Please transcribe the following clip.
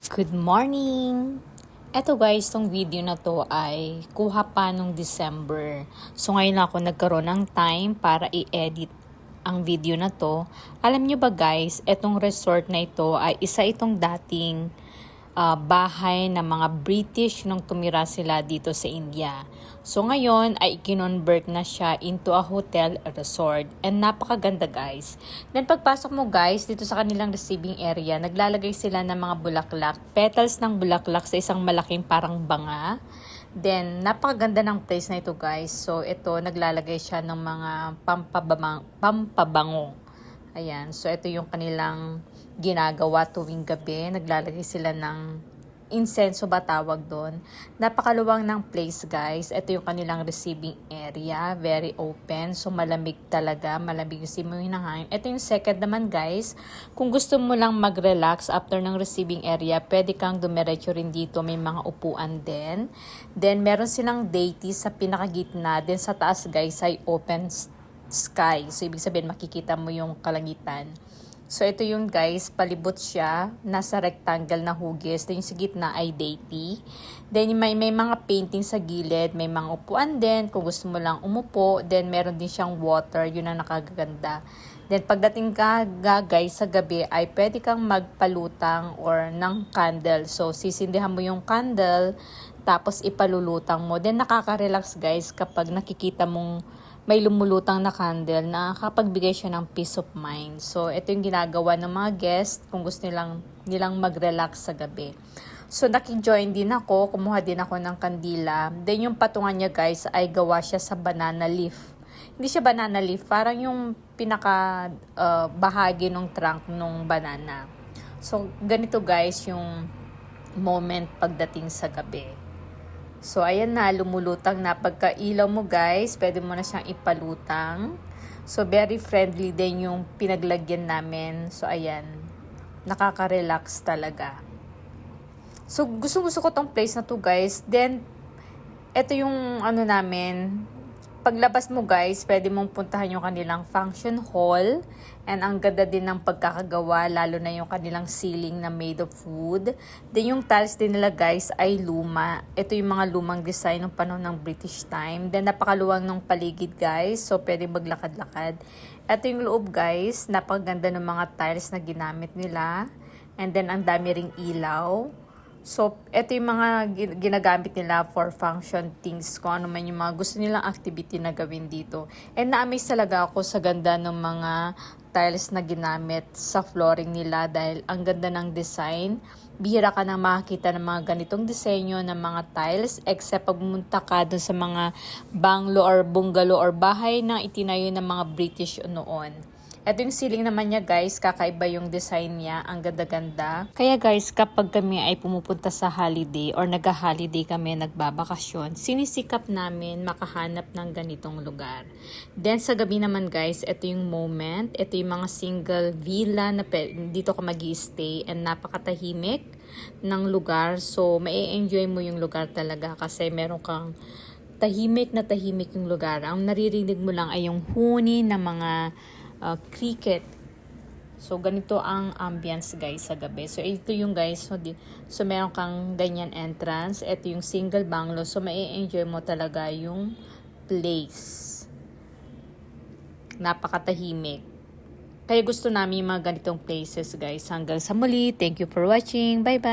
Good morning! Eto guys, tong video na to ay kuha pa nung December. So ngayon ako nagkaroon ng time para i-edit ang video na to. Alam nyo ba guys, etong resort na ito ay isa itong dating ah, bahay ng mga British nung tumira sila dito sa India. So ngayon ay kinonvert na siya into a hotel resort. And napakaganda guys. Then pagpasok mo guys dito sa kanilang receiving area, naglalagay sila ng mga bulaklak, petals ng bulaklak sa isang malaking parang banga. Then, napakaganda ng place na ito guys. So, ito, naglalagay siya ng mga pampabamang, pampabango. Ayan. So, ito yung kanilang ginagawa tuwing gabi. Naglalagay sila ng insenso ba tawag doon. Napakaluwang ng place guys. Ito yung kanilang receiving area. Very open. So malamig talaga. Malamig yung simoy ng hangin. Ito yung second naman guys. Kung gusto mo lang mag-relax after ng receiving area, pwede kang dumiretso rin dito. May mga upuan din. Then meron silang deity sa pinakagitna. Then sa taas guys ay open sky. So ibig sabihin makikita mo yung kalangitan. So, ito yung guys, palibot siya. Nasa rectangle na hugis. Then, yung sa gitna ay deity. Then, may, may mga painting sa gilid. May mga upuan din. Kung gusto mo lang umupo. Then, meron din siyang water. Yun ang nakaganda. Then, pagdating ka guys sa gabi, ay pwede kang magpalutang or ng candle. So, sisindihan mo yung candle. Tapos, ipalulutang mo. Then, nakaka-relax guys kapag nakikita mong may lumulutang na candle na nakapagbigay siya ng peace of mind. So, ito yung ginagawa ng mga guest kung gusto nilang, nilang mag-relax sa gabi. So, naki-join din ako. Kumuha din ako ng kandila. Then, yung patungan niya guys ay gawa siya sa banana leaf. Hindi siya banana leaf. Parang yung pinaka uh, bahagi ng trunk ng banana. So, ganito guys yung moment pagdating sa gabi. So, ayan na, lumulutang na. Pagka ilaw mo guys, pwede mo na siyang ipalutang. So, very friendly din yung pinaglagyan namin. So, ayan. Nakaka-relax talaga. So, gusto-gusto ko tong place na to guys. Then, ito yung ano namin, paglabas mo guys, pwede mong puntahan yung kanilang function hall. And ang ganda din ng pagkakagawa, lalo na yung kanilang ceiling na made of wood. Then yung tiles din nila guys ay luma. Ito yung mga lumang design ng panahon ng British time. Then napakaluwang ng paligid guys, so pwede maglakad-lakad. Ito yung loob guys, napakaganda ng mga tiles na ginamit nila. And then ang dami ring ilaw. So, ito yung mga gin- ginagamit nila for function things, kung ano man yung mga gusto nilang activity na gawin dito. And na-amaze talaga ako sa ganda ng mga tiles na ginamit sa flooring nila dahil ang ganda ng design. Bihira ka nang makakita ng mga ganitong disenyo ng mga tiles except pag pumunta ka dun sa mga bungalow or bungalow or bahay na itinayo ng mga British noon. Ito yung ceiling naman niya guys, kakaiba yung design niya, ang ganda-ganda. Kaya guys, kapag kami ay pumupunta sa holiday or nag-holiday kami, nagbabakasyon, sinisikap namin makahanap ng ganitong lugar. Then sa gabi naman guys, ito yung moment, ito yung mga single villa na dito ka mag stay and napakatahimik ng lugar. So, mai enjoy mo yung lugar talaga kasi meron kang tahimik na tahimik yung lugar. Ang naririnig mo lang ay yung huni ng mga uh, cricket. So, ganito ang ambience guys sa gabi. So, ito yung guys. So, di, so meron kang ganyan entrance. Ito yung single bungalow. So, mai enjoy mo talaga yung place. Napakatahimik. Kaya gusto namin yung mga ganitong places guys. Hanggang sa muli. Thank you for watching. Bye-bye.